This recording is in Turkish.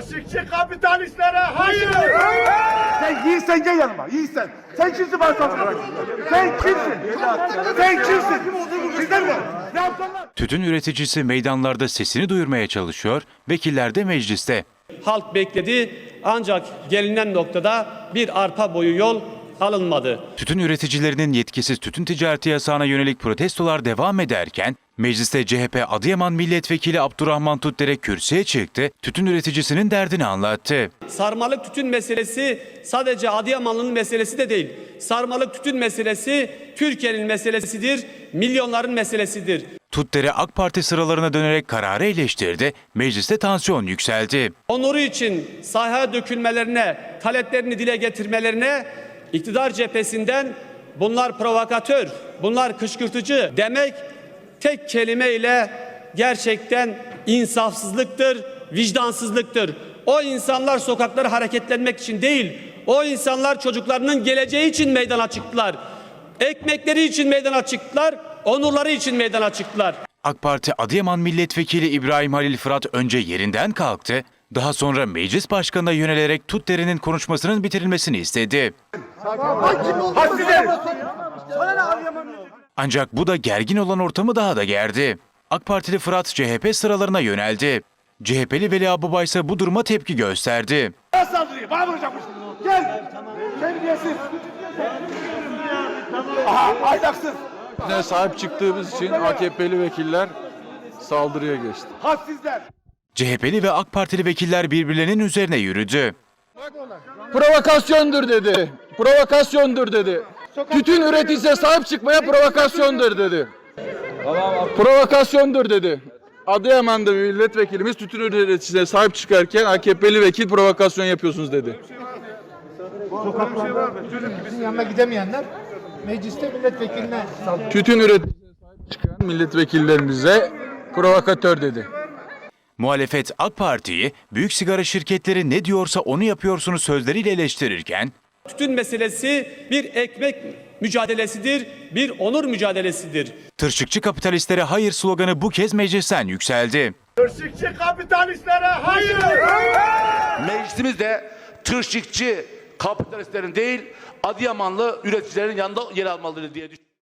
Tırşıkçı kapitalistlere hayır. Sen yiğitsen gel yanıma. Yiğitsen. Sen kimsin bana saldırmak? Sen kimsin? Sen kimsin? Sizler mi? Ne yapsınlar? Tütün üreticisi meydanlarda sesini duyurmaya çalışıyor, vekiller de mecliste. Halk bekledi ancak gelinen noktada bir arpa boyu yol alınmadı. Tütün üreticilerinin yetkisiz tütün ticareti yasağına yönelik protestolar devam ederken, mecliste CHP Adıyaman Milletvekili Abdurrahman Tutdere kürsüye çıktı, tütün üreticisinin derdini anlattı. Sarmalık tütün meselesi sadece Adıyamanlı'nın meselesi de değil. Sarmalık tütün meselesi Türkiye'nin meselesidir, milyonların meselesidir. Tutdere AK Parti sıralarına dönerek kararı eleştirdi, mecliste tansiyon yükseldi. Onuru için sahaya dökülmelerine, taleplerini dile getirmelerine iktidar cephesinden bunlar provokatör, bunlar kışkırtıcı demek tek kelimeyle gerçekten insafsızlıktır, vicdansızlıktır. O insanlar sokaklara hareketlenmek için değil, o insanlar çocuklarının geleceği için meydana çıktılar. Ekmekleri için meydana çıktılar, onurları için meydana çıktılar. AK Parti Adıyaman Milletvekili İbrahim Halil Fırat önce yerinden kalktı, daha sonra meclis başkanına yönelerek Tutdere'nin konuşmasının bitirilmesini istedi. Ancak bu da gergin olan ortamı daha da gerdi. AK Partili Fırat CHP sıralarına yöneldi. CHP'li Veli Ababa ise bu duruma tepki gösterdi. Saldırıyor. Bana vuracakmış. Gel. Terbiyesiz. Aha ahlaksız. Ne sahip çıktığımız için AKP'li vekiller saldırıya geçti. Hassizler. CHP'li ve AK Partili vekiller birbirlerinin üzerine yürüdü. Provokasyondur dedi. Provokasyondur dedi. Tütün üreticisine sahip çıkmaya provokasyondur dedi. Provokasyondur dedi. Adıyaman'da bir milletvekilimiz tütün üreticisine sahip çıkarken AKP'li vekil provokasyon yapıyorsunuz dedi. Bizim yanına gidemeyenler mecliste milletvekiline saldırıyor. Tütün üreticisine sahip çıkan milletvekillerimize provokatör dedi. Muhalefet AK Parti'yi büyük sigara şirketleri ne diyorsa onu yapıyorsunuz sözleriyle eleştirirken Tütün meselesi bir ekmek mücadelesidir, bir onur mücadelesidir. tırşıkçı kapitalistlere hayır sloganı bu kez meclisten yükseldi. Tırşıkçı kapitalistlere hayır. Meclisimizde tırşıkçı kapitalistlerin değil Adıyamanlı üreticilerin yanında yer almalıdır diye düşünüyorum.